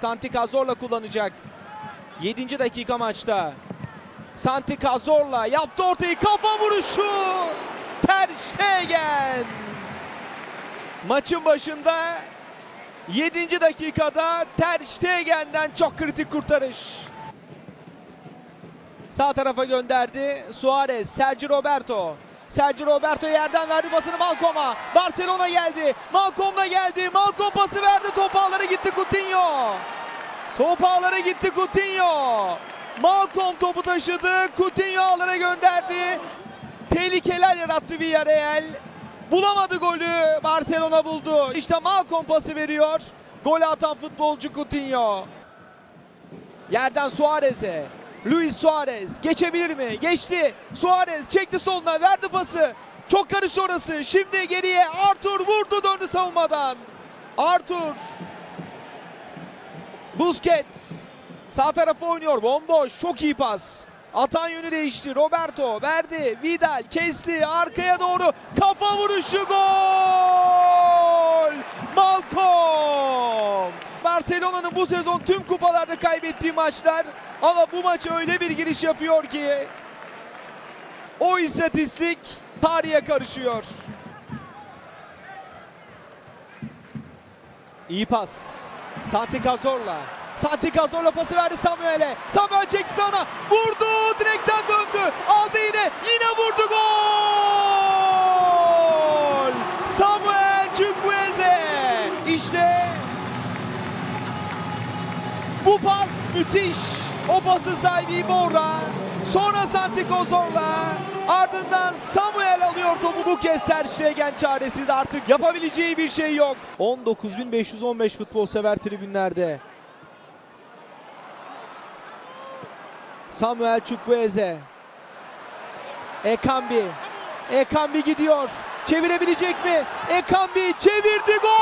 Santi Cazorla kullanacak. 7. dakika maçta. Santi Cazorla yaptı ortayı kafa vuruşu. Ter Stegen. Maçın başında 7. dakikada Ter Stegen'den çok kritik kurtarış. Sağ tarafa gönderdi. Suarez, Sergio Roberto. Sergio Roberto yerden verdi pasını Malcolm'a. Barcelona geldi. Malcolm'la geldi. Malcolm pası verdi. Top ağlara gitti Coutinho. Top ağlara gitti Coutinho. Malcolm topu taşıdı. Coutinho ağlara gönderdi. Tehlikeler yarattı Villarreal. Bulamadı golü. Barcelona buldu. İşte Malcolm pası veriyor. Gol atan futbolcu Coutinho. Yerden Suarez'e. Luis Suarez geçebilir mi? Geçti. Suarez çekti soluna verdi pası. Çok karış orası. Şimdi geriye Arthur vurdu döndü savunmadan. Arthur. Busquets. Sağ tarafa oynuyor. Bomboş. Çok iyi pas. Atan yönü değişti. Roberto verdi. Vidal kesti. Arkaya doğru. Kafa vuruşu gol. Malcolm. Barcelona'nın bu sezon tüm kupalarda kaybettiği maçlar ama bu maç öyle bir giriş yapıyor ki o istatistik tarihe karışıyor. İyi pas. Santi Cazorla. Santi Cazorla pası verdi Samuel'e. Samuel çekti sana. Vurdu. Direkten döndü. Aldı yine. Yine vurdu. Gol. Samuel Chukwueze. İşte bu pas müthiş. O pasın sahibi Iborra. Sonra Santi Cazorla. Ardından Samuel alıyor topu bu kez Ter Stegen çaresiz artık yapabileceği bir şey yok. 19.515 futbol sever tribünlerde. Samuel Chukwueze. Ekambi. Ekambi gidiyor. Çevirebilecek mi? Ekambi çevirdi gol!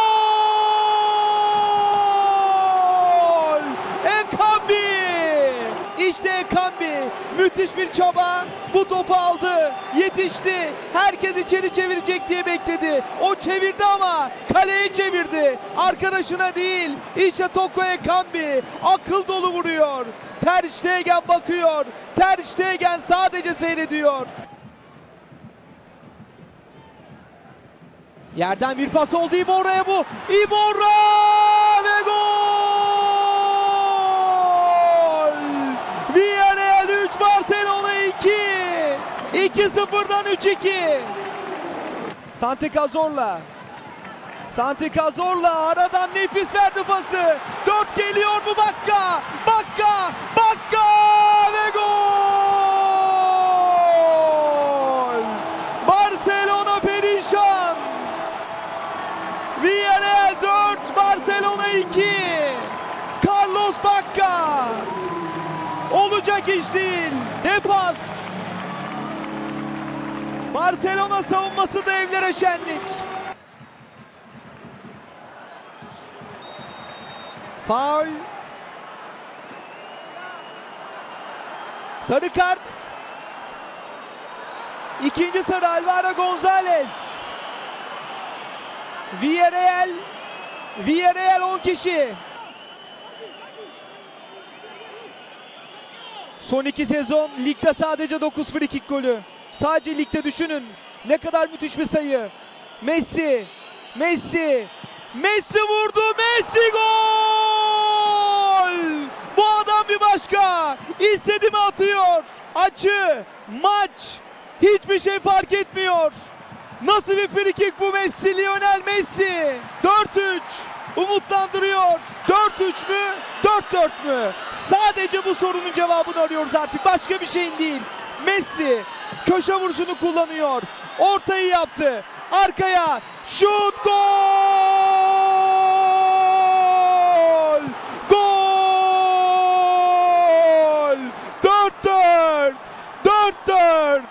Ekambi! İşte Ekambi. Müthiş bir çaba. Bu topu aldı. Yetişti. Herkes içeri çevirecek diye bekledi. O çevirdi ama kaleye çevirdi. Arkadaşına değil. İşte Toko Ekambi. Akıl dolu vuruyor. Ter Stegen bakıyor. Ter Stegen sadece seyrediyor. Yerden bir pas oldu İborra'ya bu. İborra ve gol! Villarreal 3, Barcelona 2. 2-0'dan 3-2. Santi Cazorla. Santi Cazorla aradan nefis verdi pası. 4 geliyor mu Bakka? Bakka! Bakka ve gol! Barcelona perişan. Villarreal 4, Barcelona 2. Carlos Bacca. Olacak iş değil. Depas. Barcelona savunması da evlere şenlik. Faul. Sarı kart. İkinci sarı Alvaro Gonzalez. Villarreal Villarreal 10 kişi. Son iki sezon ligde sadece 9 free kick golü. Sadece ligde düşünün. Ne kadar müthiş bir sayı. Messi. Messi. Messi vurdu. Messi gol! Bu adam bir başka. İstedi mi atıyor. Açı, maç. Hiçbir şey fark etmiyor. Nasıl bir free kick bu Messi, Lionel Messi. 4-3. Umutlandırıyor. 4-3 mü? 4-4 mü? Sadece bu sorunun cevabını arıyoruz artık. Başka bir şeyin değil. Messi köşe vuruşunu kullanıyor. Ortayı yaptı. Arkaya şut gol! Gol! 4-4! 4-4!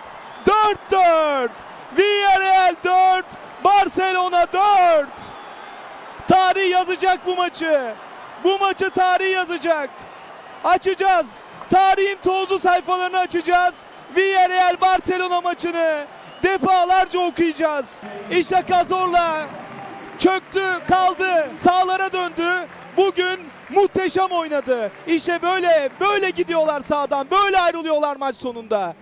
4-4! Villarreal 4, Barcelona 4. Tarih yazacak bu maçı. Bu maçı tarih yazacak. Açacağız. Tarihin tozlu sayfalarını açacağız. Villarreal Barcelona maçını defalarca okuyacağız. İşte Cazorla çöktü, kaldı, sağlara döndü. Bugün muhteşem oynadı. İşte böyle böyle gidiyorlar sağdan. Böyle ayrılıyorlar maç sonunda.